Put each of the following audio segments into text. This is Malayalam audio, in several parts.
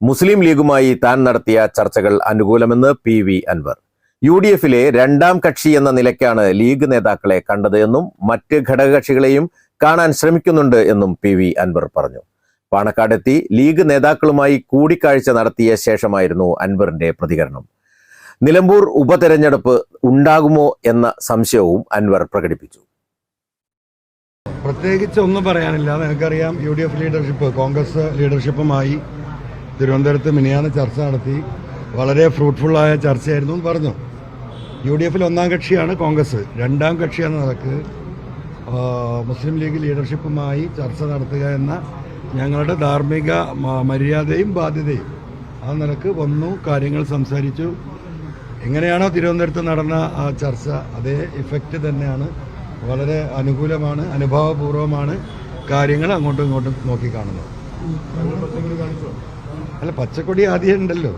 മുസ്ലിം ലീഗുമായി താൻ നടത്തിയ ചർച്ചകൾ അനുകൂലമെന്ന് P V Anwar. U D എഫിലെ രണ്ടാം കക്ഷി എന്ന നിലയ്ക്കാണ് ലീഗ് നേതാക്കളെ കണ്ടത് എന്നും മറ്റ് ഘടകകക്ഷികളെയും കാണാൻ ശ്രമിക്കുന്നുണ്ട് എന്നും പി വി അൻവർ പറഞ്ഞു. പാണക്കാടെത്തി ലീഗ് നേതാക്കളുമായി കൂടിക്കാഴ്ച നടത്തിയ ശേഷമായിരുന്നു അൻവറിന്റെ പ്രതികരണം. നിലമ്പൂർ ഉപതെരഞ്ഞെടുപ്പ് ഉണ്ടാകുമോ എന്ന സംശയവും അൻവർ പ്രകടിപ്പിച്ചു. പ്രത്യേകിച്ച് ഒന്നും പറയാനില്ല. നിങ്ങൾക്കറിയാം U D F leadership Congress ലീഡർഷിപ്പുമായി തിരുവനന്തപുരത്ത് മിനിയാന്ന് ചർച്ച നടത്തി. വളരെ ഫ്രൂട്ട്ഫുള്ളായ ചർച്ചയായിരുന്നു എന്ന് പറഞ്ഞു. യു ഡി എഫിൽ ഒന്നാം കക്ഷിയാണ് കോൺഗ്രസ്. രണ്ടാം കക്ഷി എന്ന നിലയ്ക്ക് മുസ്ലിം ലീഗ് ലീഡർഷിപ്പുമായി ചർച്ച നടത്തുക എന്ന ഞങ്ങളുടെ ധാർമ്മിക മര്യാദയും ബാധ്യതയും. ആ നിലയ്ക്ക് വന്നു കാര്യങ്ങൾ സംസാരിച്ചു. എങ്ങനെയാണോ തിരുവനന്തപുരത്ത് നടന്ന ആ ചർച്ച അതേ ഇഫക്റ്റ് തന്നെയാണ്. വളരെ അനുകൂലമാണ് അനുഭാവപൂർവമാണ് കാര്യങ്ങൾ അങ്ങോട്ടും ഇങ്ങോട്ടും നോക്കിക്കാണുന്നത്. അല്ല പച്ചക്കൊടി ആദ്യം ഉണ്ടല്ലോ.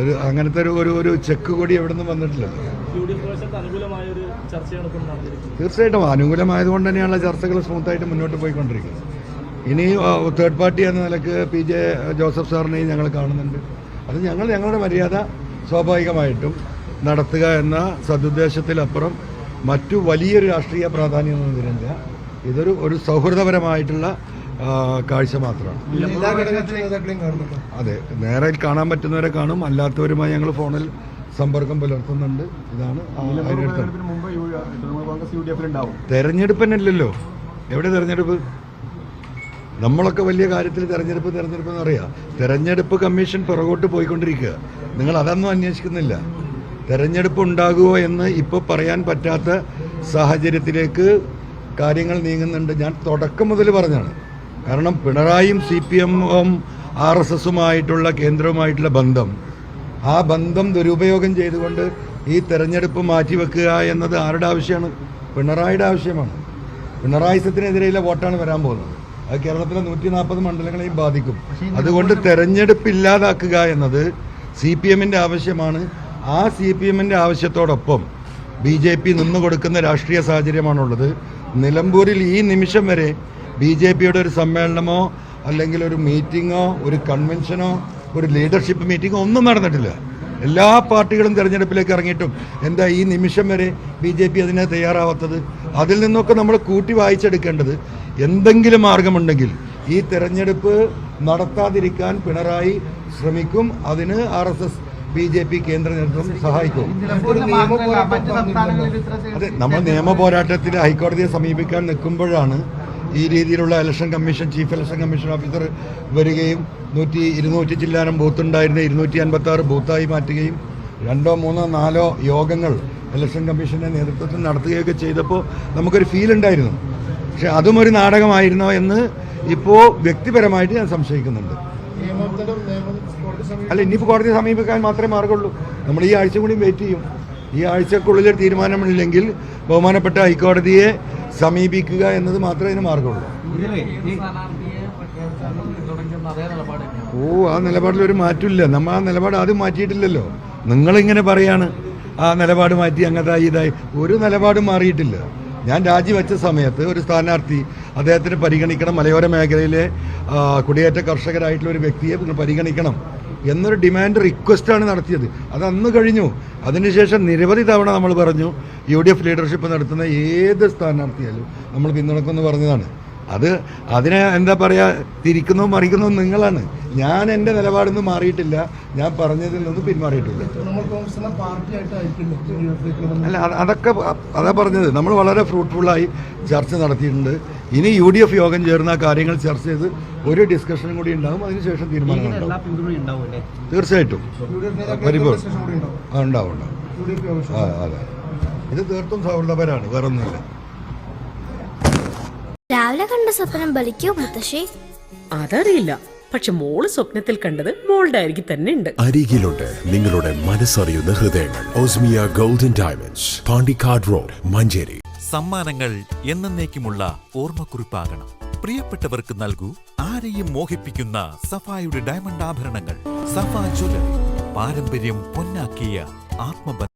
ഒരു അങ്ങനത്തെ ഒരു ഒരു ഒരു ചെക്ക് കൊടി എവിടെ നിന്നും വന്നിട്ടില്ല തീർച്ചയായിട്ടും അനുകൂലമായതുകൊണ്ട് തന്നെയുള്ള ചർച്ചകൾ സ്മൂത്തായിട്ട് മുന്നോട്ട് പോയിക്കൊണ്ടിരിക്കുന്നത്. ഇനി തേർഡ് പാർട്ടി എന്ന നിലയ്ക്ക് പി ജെ ജോസഫ് സാറിനെയും ഞങ്ങൾ കാണുന്നുണ്ട്. അത് ഞങ്ങൾ ഞങ്ങളുടെ മര്യാദ സ്വാഭാവികമായിട്ടും നടത്തുക എന്ന സതുദ്ദേശത്തിലപ്പുറം മറ്റു വലിയൊരു രാഷ്ട്രീയ പ്രാധാന്യമൊന്നും ഇതിനില്ല ഇതൊരു ഒരു സൗഹൃദപരമായിട്ടുള്ള കാഴ്ച മാത്രമാണ് അതെ നേരെ കാണാൻ പറ്റുന്നവരെ കാണും. അല്ലാത്തവരുമായി ഞങ്ങൾ ഫോണിൽ സമ്പർക്കം പുലർത്തുന്നുണ്ട്. ഇതാണ് തെരഞ്ഞെടുപ്പിനല്ലല്ലോ. എവിടെ തെരഞ്ഞെടുപ്പ്? നമ്മളൊക്കെ വലിയ കാര്യത്തിൽ തെരഞ്ഞെടുപ്പ് തെരഞ്ഞെടുപ്പ് എന്ന് പറയാ. തെരഞ്ഞെടുപ്പ് കമ്മീഷൻ പുറകോട്ട് പോയിക്കൊണ്ടിരിക്കുക. നിങ്ങൾ അതൊന്നും അന്വേഷിക്കുന്നില്ല. തെരഞ്ഞെടുപ്പ് ഉണ്ടാകുമോ എന്ന് ഇപ്പോൾ പറയാൻ പറ്റാത്ത സാഹചര്യത്തിലേക്ക് കാര്യങ്ങൾ നീങ്ങുന്നുണ്ട്. ഞാൻ തുടക്കം മുതൽ പറഞ്ഞാണ്. കാരണം പിണറായിയും സി പി എമ്മും ആർ എസ് എസുമായിട്ടുള്ള കേന്ദ്രവുമായിട്ടുള്ള ബന്ധം. ആ ബന്ധം ദുരുപയോഗം ചെയ്തുകൊണ്ട് ഈ തെരഞ്ഞെടുപ്പ് മാറ്റിവെക്കുക എന്നത് ആരുടെ ആവശ്യമാണ്? പിണറായിയുടെ ആവശ്യമാണ്. പിണറായിസത്തിനെതിരെയുള്ള വോട്ടാണ് വരാൻ പോകുന്നത്. അത് കേരളത്തിലെ നൂറ്റി നാൽപ്പത് മണ്ഡലങ്ങളെയും ബാധിക്കും. അതുകൊണ്ട് തെരഞ്ഞെടുപ്പ് ഇല്ലാതാക്കുക എന്നത് സി പി എമ്മിന്റെ ആവശ്യമാണ്. ആ സി പി എമ്മിന്റെ ആവശ്യത്തോടൊപ്പം ബി ജെ പി നിന്നു കൊടുക്കുന്ന രാഷ്ട്രീയ സാഹചര്യമാണുള്ളത്. നിലമ്പൂരിൽ ഈ നിമിഷം വരെ ബി ജെ പിയുടെ ഒരു സമ്മേളനമോ അല്ലെങ്കിൽ ഒരു മീറ്റിങ്ങോ ഒരു കൺവെൻഷനോ ഒരു ലീഡർഷിപ്പ് മീറ്റിങ്ങോ ഒന്നും നടന്നിട്ടില്ല. എല്ലാ പാർട്ടികളും തിരഞ്ഞെടുപ്പിലേക്ക് ഇറങ്ങിയിട്ടും. എന്താ ഈ നിമിഷം വരെ ബി ജെ പി അതിനെ തയ്യാറാവാത്തത്? അതിൽ നിന്നൊക്കെ നമ്മൾ കൂട്ടി വായിച്ചെടുക്കേണ്ടത് എന്തെങ്കിലും മാർഗമുണ്ടെങ്കിൽ ഈ തെരഞ്ഞെടുപ്പ് നടത്താതിരിക്കാൻ പിണറായി ശ്രമിക്കും. അതിന് R S S B J P കേന്ദ്ര നേതൃത്വം സഹായിക്കും. അതെ നമ്മൾ നിയമ പോരാട്ടത്തിൽ ഹൈക്കോടതിയെ സമീപിക്കാൻ നിൽക്കുമ്പോഴാണ് ഈ രീതിയിലുള്ള election commission chief election commission officer വരികയും നൂറ്റി ഇരുന്നൂറ്റി ചില്ലാനം ബൂത്ത് ഉണ്ടായിരുന്ന ഇരുന്നൂറ്റി അൻപത്തി ആറ് ബൂത്തായി മാറ്റുകയും രണ്ടോ മൂന്നോ നാലോ യോഗങ്ങൾ ഇലക്ഷൻ കമ്മീഷന്റെ നേതൃത്വത്തിൽ നടത്തുകയൊക്കെ ചെയ്തപ്പോൾ നമുക്കൊരു ഫീൽ ഉണ്ടായിരുന്നു. പക്ഷെ അതും ഒരു നാടകമായിരുന്നോ എന്ന് ഇപ്പോൾ വ്യക്തിപരമായിട്ട് ഞാൻ സംശയിക്കുന്നുണ്ട്. അല്ല ഇനിയിപ്പോൾ കോടതിയെ സമീപിക്കാൻ മാത്രമേ മാർഗമുള്ളൂ. നമ്മൾ ഈ ആഴ്ച കൂടി വെയിറ്റ് ചെയ്യും. ഈ ആഴ്ചക്കുള്ളിൽ തീരുമാനമില്ലെങ്കിൽ ബഹുമാനപ്പെട്ട ഹൈക്കോടതിയെ സമീപിക്കുക എന്നത് മാത്രമേ ഇതിന് മാർഗമുള്ളൂ. ഓ ആ നിലപാടിൽ ഒരു മാറ്റമില്ല. നമ്മൾ ആ നിലപാട് ആദ്യം മാറ്റിയിട്ടില്ലല്ലോ. നിങ്ങളിങ്ങനെ പറയാണ് ആ നിലപാട് മാറ്റി അങ്ങനത്തെ ഇതായി. ഒരു നിലപാടും മാറിയിട്ടില്ല. ഞാൻ രാജിവെച്ച സമയത്ത് ഒരു സ്ഥാനാർത്ഥി അദ്ദേഹത്തിന് പരിഗണിക്കണം. മലയോര മേഖലയിലെ കുടിയേറ്റ കർഷകരായിട്ടുള്ള ഒരു വ്യക്തിയെ നിങ്ങൾ പരിഗണിക്കണം. എന്നൊരു ഡിമാൻഡ് റിക്വസ്റ്റാണ് നടത്തിയത്. അത് അന്ന് കഴിഞ്ഞു. അതിനുശേഷം നിരവധി തവണ നമ്മൾ പറഞ്ഞു യു ഡി എഫ് ലീഡർഷിപ്പ് നടത്തുന്ന ഏത് സ്ഥാനാർത്ഥിയാലും നമ്മൾ പിന്തുണക്കുമെന്ന് പറഞ്ഞതാണ്. അത് അതിനെ എന്താ പറയുക തിരിക്കുന്നതും മറിക്കുന്നതും നിങ്ങളാണ്. ഞാൻ എന്റെ നിലപാടൊന്നും നിന്ന് മാറിയിട്ടില്ല. ഞാൻ പറഞ്ഞതിൽ നിന്ന് പിന്മാറിയിട്ടില്ല. അല്ല അതൊക്കെ അതാ പറഞ്ഞത്. നമ്മൾ വളരെ ഫ്രൂട്ട്ഫുള്ളായി ചർച്ച നടത്തിയിട്ടുണ്ട്. ഇനി യു ഡി എഫ് യോഗം ചേർന്ന ആ കാര്യങ്ങൾ ചർച്ച ചെയ്ത് ഒരു ഡിസ്കഷനും കൂടി ഉണ്ടാകും അതിനുശേഷം തീരുമാനം തീർച്ചയായിട്ടും. പരിപൂർണ ഉണ്ടാവും. ഉണ്ടാവും അതെ. ഇത് തീർത്തും സൗഹൃദപരാണ് വേറെ ഒന്നുമില്ല രാവിലെ കണ്ട സ്വപ്നം ബലിക്കോ മുത്തശ്ശി? അതറിയില്ല. പക്ഷെ മോൾ സ്വപ്നത്തിൽ കണ്ടത് മോളുടെ അരികിൽ തന്നെ ഉണ്ട്. അരികിലുണ്ട് നിങ്ങളുടെ മനസ്സറിയുന്ന ഹൃദയങ്ങൾ. Osmia golden diamonds Pandikkad road Manjeri. സമ്മാനങ്ങൾ എന്നേക്കുമുള്ള ഓർമ്മക്കുറിപ്പാകണം. പ്രിയപ്പെട്ടവർക്ക് നൽകൂ ആരെയും മോഹിപ്പിക്കുന്ന സഫായുടെ ഡയമണ്ട് ആഭരണങ്ങൾ. സഫ ജ്വല്ലറി പാരമ്പര്യം പൊന്നാക്കിയ ആത്മബന്ധം.